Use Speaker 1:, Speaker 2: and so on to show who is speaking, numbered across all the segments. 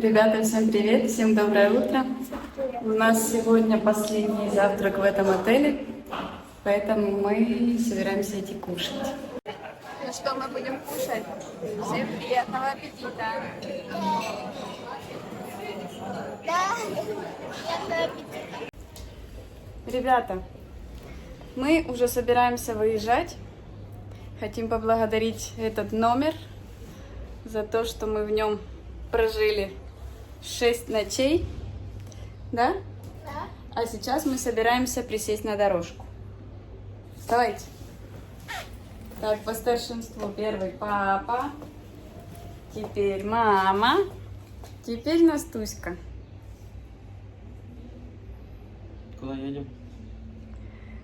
Speaker 1: Ребята, всем привет, всем доброе утро. У нас сегодня последний завтрак в этом отеле, поэтому мы собираемся идти кушать.
Speaker 2: Ну что мы будем кушать? Всем приятного аппетита!
Speaker 1: Ребята, мы уже собираемся выезжать. Хотим поблагодарить этот номер за то, что мы в нем прожили 6 ночей. Да?
Speaker 2: Да.
Speaker 1: А сейчас мы собираемся присесть на дорожку. Давайте. Так, по старшинству первый папа. Теперь мама. Теперь Настуська.
Speaker 3: Куда едем?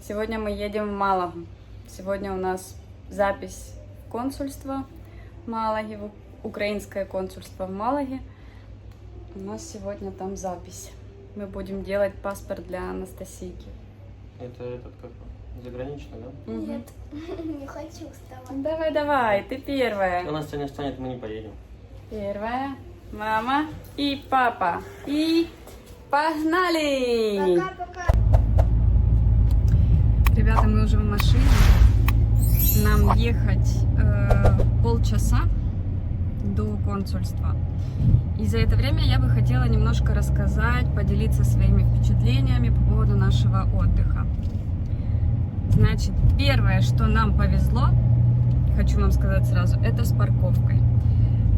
Speaker 1: Сегодня мы едем в Малагу. Сегодня у нас запись в Малаге, в украинское консульство в Малаге. У нас сегодня там запись. Мы будем делать паспорт для Анастасийки.
Speaker 3: Это этот как заграничный, да?
Speaker 2: Нет, не хочу вставать.
Speaker 1: Давай, давай, ты первая.
Speaker 3: Если Настя не встанет, мы не поедем.
Speaker 1: Первая, мама и папа. И погнали!
Speaker 2: Пока-пока.
Speaker 1: Ребята, мы уже в машине. Нам ехать э, полчаса до консульства. И за это время я бы хотела немножко рассказать, поделиться своими впечатлениями по поводу нашего отдыха. Значит, первое, что нам повезло, хочу вам сказать сразу, это с парковкой.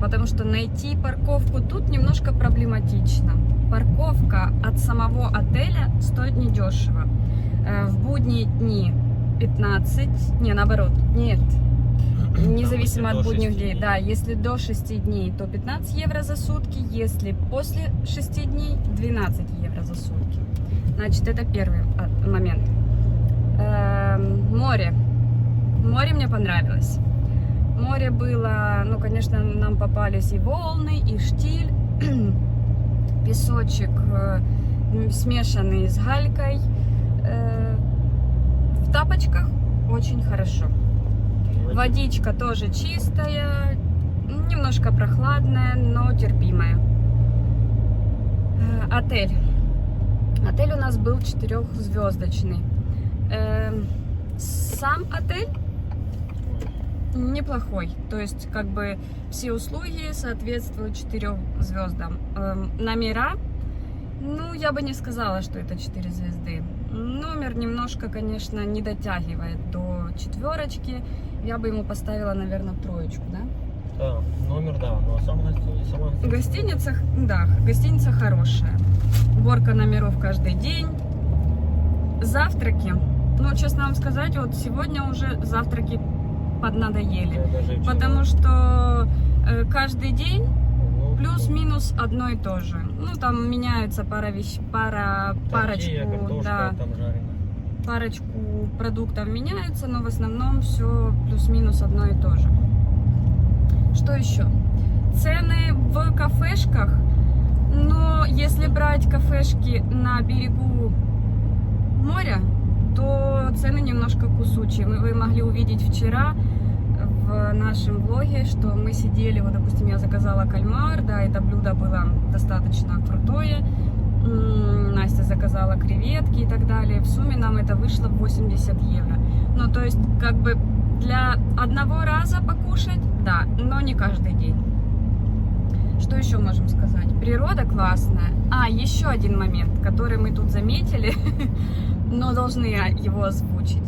Speaker 1: Потому что найти парковку тут немножко проблематично. Парковка от самого отеля стоит недешево. Э, В будние дни 15, не, наоборот, нет, независимо от будних
Speaker 3: 6
Speaker 1: дней. Да, если до 6 дней, то 15 евро за сутки, если после 6 дней, 12 евро за сутки. Значит, это первый а, момент. Эм, Море. Море мне понравилось. Море было, ну, конечно, нам попались и волны, и штиль, песочек э, смешанный с галькой. Э, В тапочках очень хорошо. Водичка тоже чистая, немножко прохладная, но терпимая. Э, Отель. Отель у нас был четырехзвездочный. Эм, Сам отель неплохой. То есть, как бы все услуги соответствуют четырем звездам. Эм, Номера, ну, я бы не сказала, что это 4 звезды. Номер немножко, конечно, не дотягивает до четверочки. Я бы ему поставила, наверное, троечку, да?
Speaker 3: Да, номер, да, но сам гостиница, сама
Speaker 1: В гостиницах, да, гостиница хорошая. Уборка номеров каждый день. Завтраки. Ну, честно вам сказать, вот сегодня уже завтраки поднадоели. Потому что э, каждый день
Speaker 3: Ну,
Speaker 1: плюс-минус одно и то же. Ну, там меняется пара вещ... пара,
Speaker 3: Тортилья,
Speaker 1: парочку,
Speaker 3: картошка
Speaker 1: да,
Speaker 3: там жареная.
Speaker 1: парочку продуктов меняются, но в основном все плюс-минус одно и то же. Что еще? Цены в кафешках, но если брать кафешки на берегу моря, то цены немножко кусучие. Мы- Вы могли увидеть вчера в нашем влоге, что мы сидели, вот, допустим, я заказала кальмар, да, это блюдо было достаточно крутое. Настя заказала креветки и так далее. В сумме нам это вышло 80 евро. Ну, то есть, как бы для одного раза покушать, да, но не каждый день. Что еще можем сказать? Природа классная. А, еще один момент, который мы тут заметили, но должны его озвучить.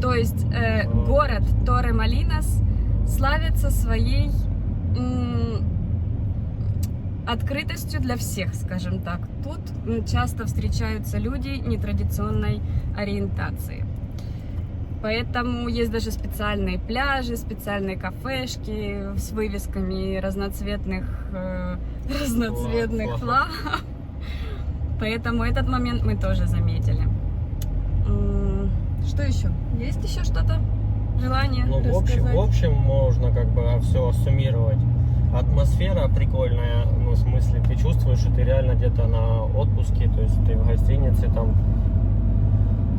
Speaker 1: То есть э, город Торе-Малинас славится своей открытостью для всех, скажем так. Тут часто встречаются люди нетрадиционной ориентации. Поэтому есть даже специальные пляжи, специальные кафешки с вывесками разноцветных, э, разноцветных
Speaker 3: Флаг,
Speaker 1: флагов. Поэтому этот момент мы тоже заметили. Что еще? Есть еще что-то? Желание
Speaker 3: Ну, в общем, в общем, можно как бы все суммировать. Атмосфера прикольная, ну, в смысле, ты чувствуешь, что ты реально где-то на отпуске, то есть ты в гостинице там,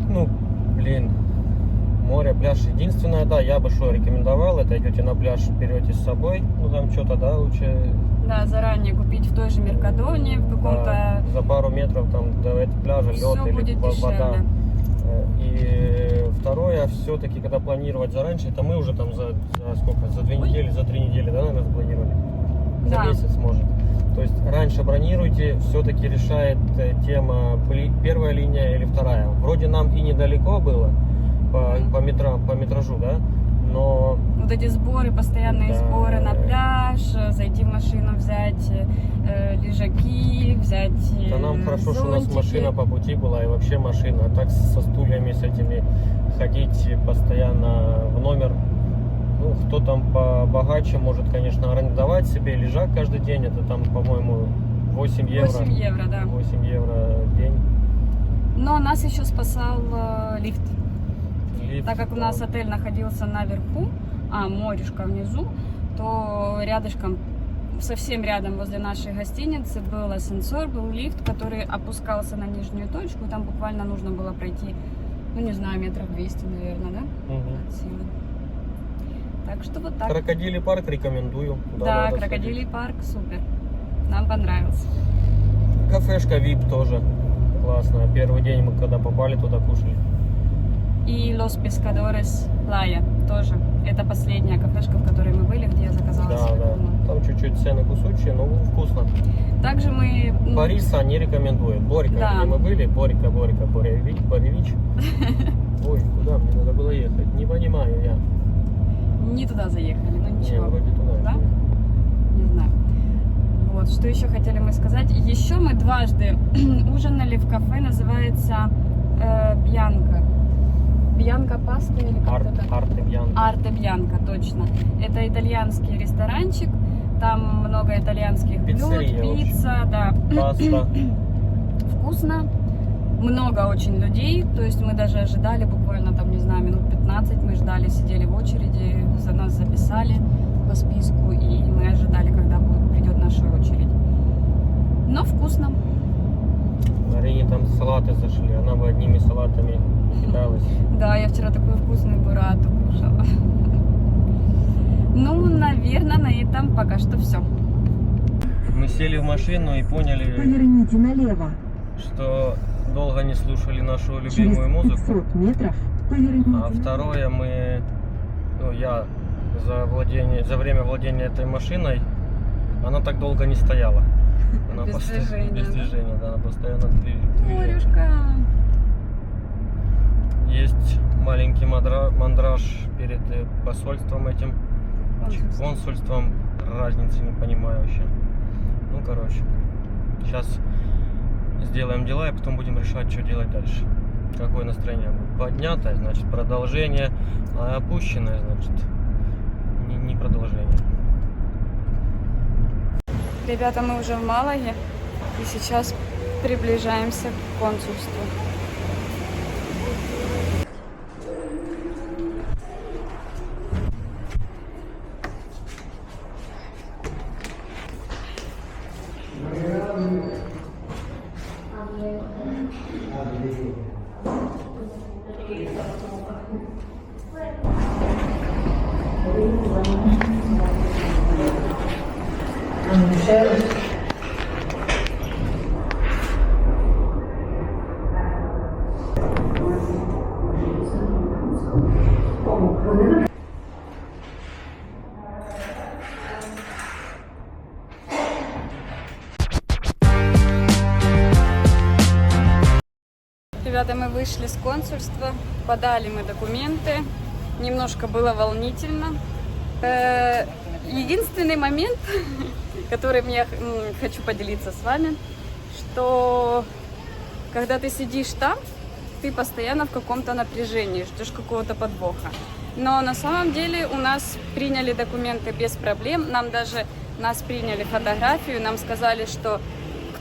Speaker 3: ну, блин, море, пляж. Единственное, да, я бы что рекомендовал, это идете на пляж, берете с собой, ну там что-то, да, лучше
Speaker 1: Да, заранее купить в той же Меркадоне, в каком-то...
Speaker 3: да, за пару метров там до этого пляжа лед или вода.
Speaker 1: дешевле.
Speaker 3: Э, И второе, все-таки, когда планировать зараньше, это мы уже там за, за сколько, за две недели, за три недели, да, наверное, запланировали? За
Speaker 1: Да.
Speaker 3: месяц может. То есть раньше бронируйте, все-таки решает э, тема первая линия или вторая. Вроде нам и недалеко было по,
Speaker 1: Мгм.
Speaker 3: по, метра, по метражу, да, но
Speaker 1: Вот эти сборы, постоянные
Speaker 3: Да.
Speaker 1: сборы на пляж, э, зайти в машину, взять э, лежаки, взять э,
Speaker 3: да нам хорошо, что у нас
Speaker 1: зонтики.
Speaker 3: машина по пути была и вообще машина. А так со стульями с этими ходить постоянно в номер. Ну, кто там побогаче может, конечно, арендовать себе лежак каждый день. Это там, по-моему, 8 евро.
Speaker 1: 8 евро, да.
Speaker 3: 8 евро в день.
Speaker 1: Но нас еще спасал э, лифт.
Speaker 3: Лифт,
Speaker 1: Так как у нас отель находился наверху, а морешка внизу, то рядышком, совсем рядом возле нашей гостиницы был асценсор, был лифт, который опускался на нижнюю точку. Там буквально нужно было пройти, ну не знаю, метров 200, наверное, да?
Speaker 3: Мгм.
Speaker 1: От силы. Так что вот так.
Speaker 3: Крокодилий парк рекомендую.
Speaker 1: Да,
Speaker 3: надо
Speaker 1: крокодилий парк, супер. Нам понравился.
Speaker 3: Кафешка VIP тоже классная. Первый день мы когда попали туда кушали.
Speaker 1: И Los Pescadores Playa тоже. Это последняя кафешка, в которой мы были, где я заказала
Speaker 3: Да,
Speaker 1: себе
Speaker 3: да. Там чуть-чуть цены кусучие, но вкусно.
Speaker 1: Также мы...
Speaker 3: Бориса не рекомендую. Борька,
Speaker 1: Да.
Speaker 3: где мы были, Борька, Борька, Боревич, Боревич. Ой, куда мне надо было ехать? Не понимаю я.
Speaker 1: Не туда заехали, но
Speaker 3: Не,
Speaker 1: ничего.
Speaker 3: вроде туда.
Speaker 1: Да? Не знаю. Вот, что еще хотели мы сказать. Еще мы дважды ужинали в кафе, называется э, Бьянка. Бьянка паста или как
Speaker 3: Арт,
Speaker 1: это?
Speaker 3: арт Бьян.
Speaker 1: Арте Бьянка, точно. Это итальянский ресторанчик. Там много итальянских блюд,
Speaker 3: Пиццерия, общем.
Speaker 1: пицца, да.
Speaker 3: Паста.
Speaker 1: Вкусно. Много очень людей, то есть мы даже ожидали буквально там, не знаю, минут 15 мы ждали, сидели в очереди, за нас записали по списку, и мы ожидали, когда будет, придет наша очередь. Но вкусно.
Speaker 3: Марине там салаты зашли, она бы одними салатами кидалась.
Speaker 1: Да, я вчера такую вкусную бурату кушала. Ну, наверное, на этом пока что все.
Speaker 3: Мы сели в машину и поняли,
Speaker 4: Поверните налево.
Speaker 3: что долго не слушали нашу
Speaker 4: Через
Speaker 3: любимую музыку.
Speaker 4: 500 метров поверните
Speaker 3: А второе, мы, ну, я за владение, за время владения этой машиной, она так долго не стояла. Она
Speaker 1: Без
Speaker 3: посто-
Speaker 1: движения,
Speaker 3: Без
Speaker 1: да?
Speaker 3: движения, да, она постоянно дви- движется.
Speaker 1: Морюшка.
Speaker 3: Есть маленький мандра- мандраж перед э, посольством этим,
Speaker 1: Консульство.
Speaker 3: консульством, разницы не понимаю вообще. Ну, короче, сейчас сделаем дела и потом будем решать, что делать дальше. Какое настроение будет. Поднятое, значит, продолжение, а опущенное, значит, не, не продолжение.
Speaker 1: Ребята, мы уже в Малаге и сейчас приближаемся к консульству. Amen. Ребята, мы вышли с консульства, подали мы документы. Немножко было волнительно. Э, Единственный момент, которым я хочу поделиться с вами, что когда ты сидишь там, ты постоянно в каком-то напряжении, ждешь какого-то подвоха. Но на самом деле у нас приняли документы без проблем. Нам даже нас приняли фотографию, нам сказали, что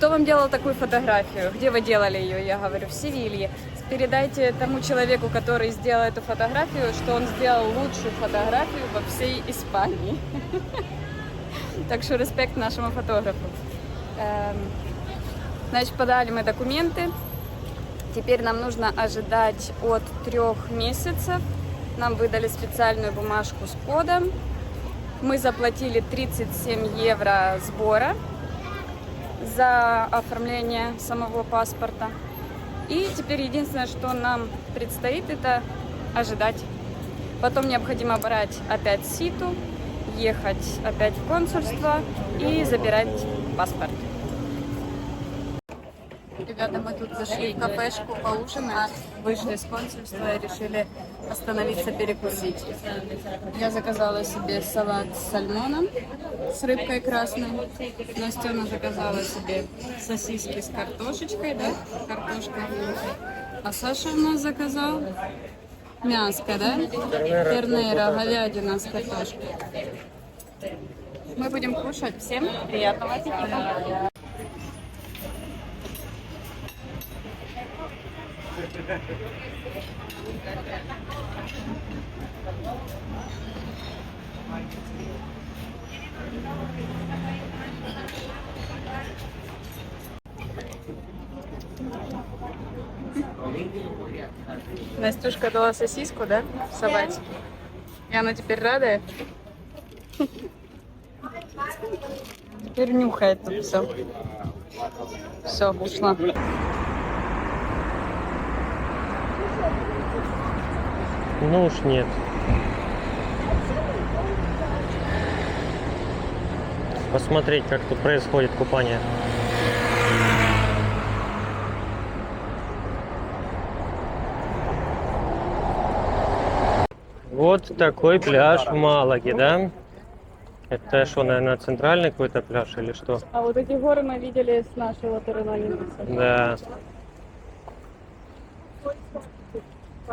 Speaker 1: кто вам делал такую фотографию? Где вы делали ее? Я говорю, в Севилье. Передайте тому человеку, который сделал эту фотографию, что он сделал лучшую фотографию во всей Испании. Так что респект нашему фотографу. Эм, Значит, подали мы документы. Теперь нам нужно ожидать от трех месяцев Нам выдали специальную бумажку с кодом. Мы заплатили 37 евро сбора за оформление самого паспорта. И теперь единственное, что нам предстоит, это ожидать. Потом необходимо брать опять ситу, ехать опять в консульство и забирать паспорт. Ребята, мы тут зашли в кафешку поужинать, вышли с консульства и решили остановиться перекусить. Я заказала себе салат с сальмоном, с рыбкой красной. Настена заказала себе сосиски с картошечкой, да? Картошка. А Саша у нас заказал мяско, да? Тернера, говядина с картошкой. Мы будем кушать. Всем приятного аппетита. Настюшка дала сосиску, да? Собачке. И она теперь рада? Теперь нюхает тут все. Все, ушла.
Speaker 3: Ну уж нет. Посмотреть, как тут происходит купание. Вот такой пляж в Малаге, да? Это что, наверное, центральный какой-то пляж или что?
Speaker 1: А вот эти горы мы видели с нашего Туринанина.
Speaker 3: Да.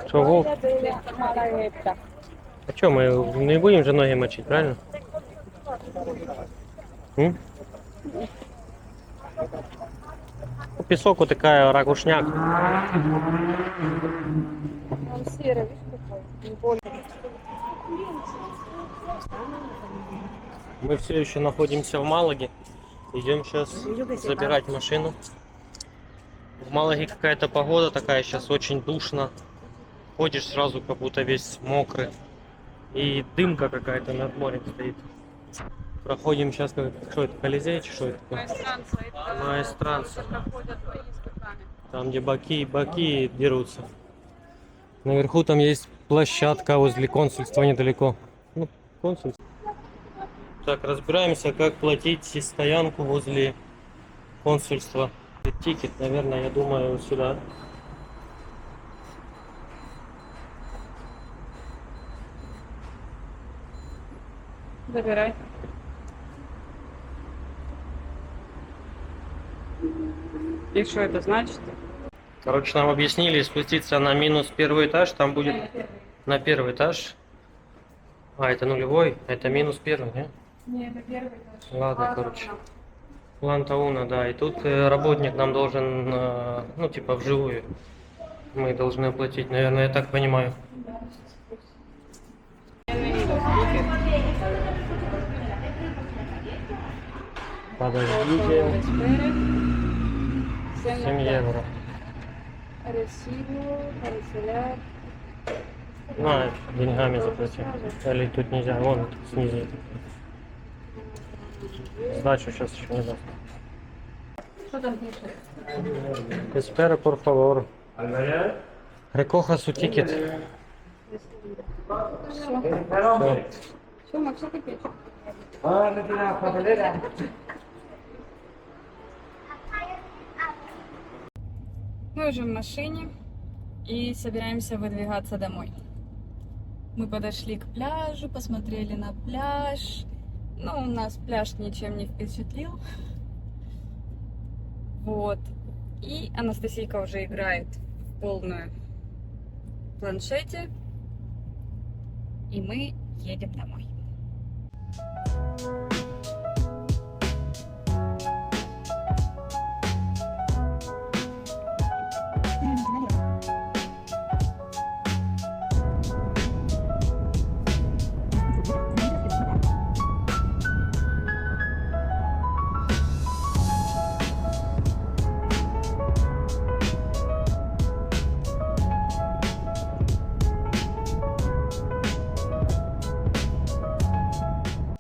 Speaker 3: Чего? А что, мы не будем же ноги мочить, правильно? М? Ну, Песок вот такая ракушняк.
Speaker 1: Он.
Speaker 3: Мы все еще находимся в Малаге. Идем сейчас забирать машину. В Малаге какая-то погода такая сейчас очень душно. Ходишь сразу как будто весь мокрый. И дымка какая-то над морем стоит. Проходим сейчас, как, что это, Колизей, что это
Speaker 1: быками.
Speaker 3: Там, где баки, баки дерутся. Наверху там есть площадка возле консульства недалеко. Ну, консульство. Так, разбираемся, как платить стоянку возле консульства. Тикет, наверное, я думаю, сюда.
Speaker 1: Забирай. И что это значит?
Speaker 3: Короче, нам объяснили спуститься на минус первый этаж, там будет на первый этаж. А, это нулевой, это минус первый, не?
Speaker 1: Не, это первый этаж.
Speaker 3: Ладно, короче. Лантауна, да. И тут э, работник нам должен, э, ну, типа, вживую. Мы должны оплатить, наверное, я так понимаю. Подождите. 7 евро.
Speaker 1: Канцеляр.
Speaker 3: На, деньгами заплати. Или тут нельзя, вон снизу. Сдачу сейчас еще не даст.
Speaker 1: Что там пишет?
Speaker 3: Espera, por favor. Recoja su ticket.
Speaker 1: Все. Макс, копеечек. Мы уже в машине и собираемся выдвигаться домой. Мы подошли к пляжу, посмотрели на пляж. Ну, у нас пляж ничем не впечатлил. Вот. И Анастасийка уже играет в полную планшете. И мы едем домой.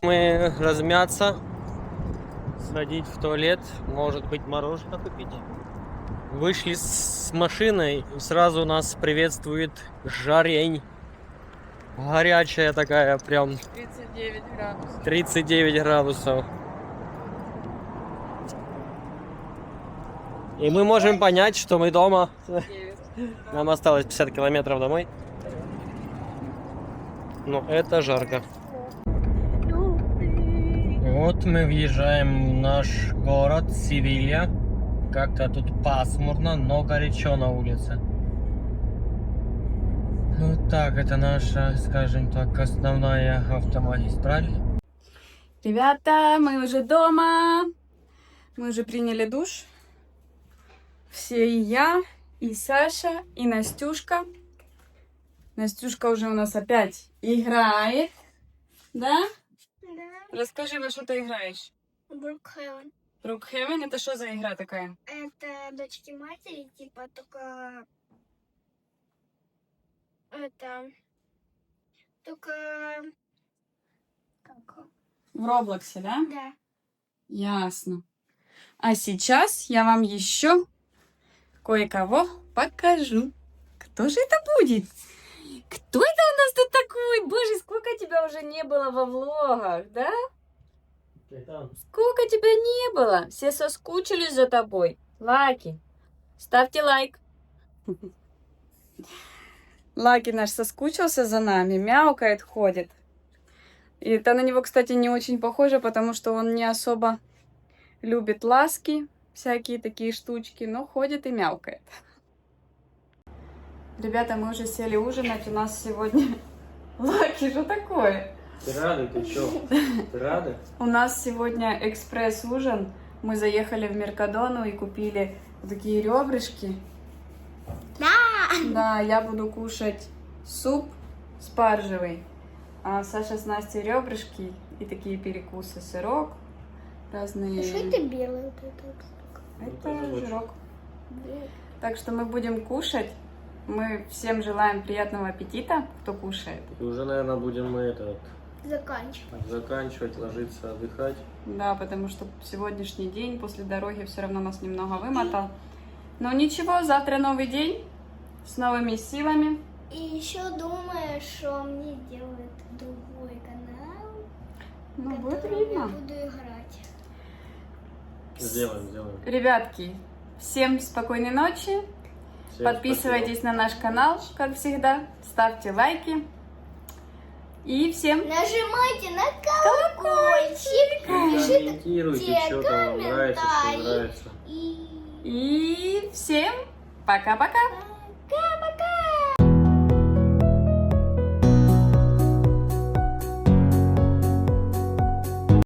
Speaker 3: Мы размяться, сходить в туалет, может быть мороженое купить. Вышли с машиной, и сразу нас приветствует жарень. Горячая такая, прям
Speaker 1: 39 градусов.
Speaker 3: 39 градусов. И мы можем понять, что мы дома. Нам осталось 50 километров домой. Но это жарко. Вот мы въезжаем в наш город Севилья. Как-то тут пасмурно, но горячо на улице. Вот так, это наша, скажем так, основная автомагистраль.
Speaker 1: Ребята, мы уже дома. Мы уже приняли душ. Все и я, и Саша, и Настюшка. Настюшка уже у нас опять играет. Да?
Speaker 2: Да,
Speaker 1: Расскажи, во что ты играешь?
Speaker 2: Брукхевен.
Speaker 1: Brookhaven это что за игра такая?
Speaker 2: Это дочки матери, типа, только... Это... Только... Как?
Speaker 1: В Роблоксе, да?
Speaker 2: Да.
Speaker 1: Ясно. А сейчас я вам еще кое-кого покажу. Кто же это будет? Кто это у нас тут такой? Боже, сколько тебя уже не было во влогах, да? Сколько тебя не было? Все соскучились за тобой. Лаки, ставьте лайк. Лаки наш соскучился за нами, мяукает, ходит. И это на него, кстати, не очень похоже, потому что он не особо любит ласки, всякие такие штучки, но ходит и мяукает. Ребята, мы уже сели ужинать. У нас сегодня... Лаки, что такое?
Speaker 3: Ты рада, ты чё? Ты рада?
Speaker 1: У нас сегодня экспресс-ужин. Мы заехали в Меркадону и купили вот такие ребрышки.
Speaker 2: Да!
Speaker 1: Да, я буду кушать суп спаржевый, а Саша с Настей ребрышки и такие перекусы, сырок, разные.
Speaker 2: Что это белое вот это?
Speaker 1: Это
Speaker 3: Это
Speaker 1: жирок. Так что мы будем кушать. Мы всем желаем приятного аппетита, кто кушает.
Speaker 3: И уже, наверное, будем мы этот
Speaker 2: Заканчивай.
Speaker 3: заканчивать, ложиться, отдыхать.
Speaker 1: Да, потому что сегодняшний день после дороги все равно нас немного вымотал. Но ничего, завтра новый день с новыми силами.
Speaker 2: И еще думаю, что мне делают другой канал,
Speaker 1: Ну,
Speaker 2: в
Speaker 1: будет
Speaker 2: котором я
Speaker 1: видно.
Speaker 2: буду играть.
Speaker 3: Сделаем, сделаем.
Speaker 1: Ребятки, всем спокойной ночи.
Speaker 3: Всем
Speaker 1: Подписывайтесь на наш канал, как всегда. Ставьте лайки. И всем
Speaker 2: Нажимайте на колокольчик,
Speaker 3: спасибо.
Speaker 2: пишите
Speaker 3: Комментируйте, что там нравится, что
Speaker 2: комментарии.
Speaker 3: нравится.
Speaker 2: и...
Speaker 1: и всем пока-пока.
Speaker 2: Bye.